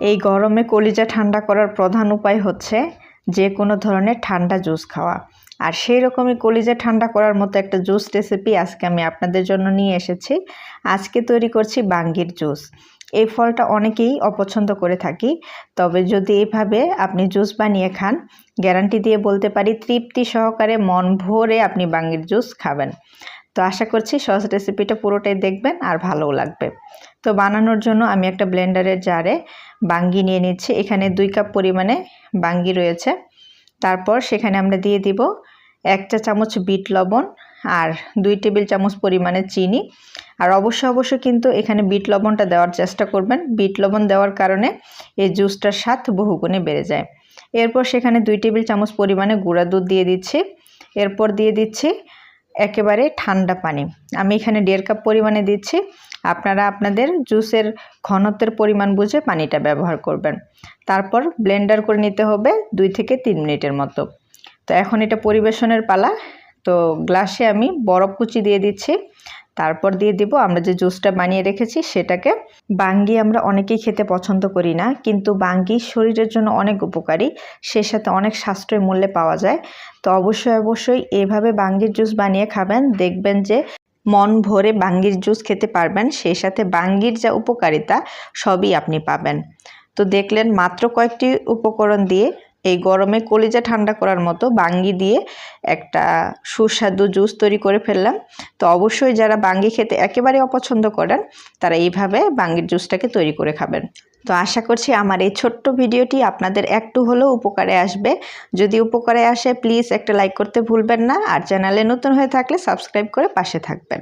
এই গরমে কলিজা ঠান্ডা করার প্রধান উপায় হচ্ছে যে কোনো ধরনের ঠান্ডা জুস খাওয়া। আর সেই রকমই কলিজা ঠান্ডা করার মতো একটা জুস রেসিপি আজকে আমি আপনাদের জন্য নিয়ে এসেছি। আজকে তৈরি করছি বাঙ্গির জুস। এই ফলটা অনেকেই অপছন্দ করে থাকি, তবে যদি এইভাবে আপনি জুস বানিয়ে খান, গ্যারান্টি দিয়ে বলতে পারি তৃপ্তি সহকারে মন ভরে আপনি বাঙ্গির জুস খাবেন। তো আশা করছি সস রেসিপিটা পুরোটাই দেখবেন আর ভালোও লাগবে। তো বানানোর জন্য আমি একটা ব্লেন্ডারের জারে বাঙ্গি নিয়ে নিচ্ছি। এখানে দুই কাপ পরিমাণে বাঙ্গি রয়েছে। তারপর সেখানে আমরা দিয়ে দিব এক চা চামচ বিট লবণ আর দুই টেবিল চামচ পরিমাণে চিনি। আর অবশ্য অবশ্যই কিন্তু এখানে বিট লবণটা দেওয়ার চেষ্টা করবেন। বিট লবণ দেওয়ার কারণে এই জুসটার স্বাদ বহুগুণে বেড়ে যায়। এরপর সেখানে দুই টেবিল চামচ পরিমাণে গুঁড়া দুধ দিয়ে দিচ্ছি। এরপর দিয়ে দিচ্ছি একেবারে ঠান্ডা পানি। আমি এখানে দেড় কাপ পরিমাণে দিচ্ছি। আপনারা আপনাদের জুসের ঘনত্বের পরিমাণ বুঝে পানিটা ব্যবহার করবেন। তারপর ব্লেন্ডার করে নিতে হবে দুই থেকে তিন মিনিটের মতো। তো এখন এটা পরিবেশনের পালা। তো গ্লাসে আমি বরফ কুচি দিয়ে দিচ্ছি। তারপর দিয়ে দিব, আমরা যে জুসটা বানিয়ে রেখেছি সেটাকে। বাঙ্গি আমরা অনেকেই খেতে পছন্দ করি না, কিন্তু বাঙ্গি শরীরের জন্য অনেক উপকারী, সে সাথে অনেক সাশ্রয় মূল্যে পাওয়া যায়। তো অবশ্যই অবশ্যই এভাবে বাঙ্গির জুস বানিয়ে খাবেন, দেখবেন যে মন ভরে বাঙ্গির জুস খেতে পারবেন, সেই সাথে বাঙ্গির যা উপকারিতা সবই আপনি পাবেন। তো দেখলেন মাত্র কয়েকটি উপকরণ দিয়ে এই গরমে কলিজা ঠান্ডা করার মতো বাঙ্গি দিয়ে একটা সুস্বাদু জুস তৈরি করে ফেললাম। তো অবশ্যই যারা বাঙ্গি খেতে একেবারে অপছন্দ করেন, তারা এইভাবে বাঙ্গির জুসটাকে তৈরি করে খাবেন। তো আশা করছি আমার এই ছোট্ট ভিডিওটি আপনাদের একটু হলেও উপকারে আসবে। যদি উপকারে আসে প্লিজ একটা লাইক করতে ভুলবেন না। আর চ্যানেলে নতুন হয়ে থাকলে সাবস্ক্রাইব করে পাশে থাকবেন।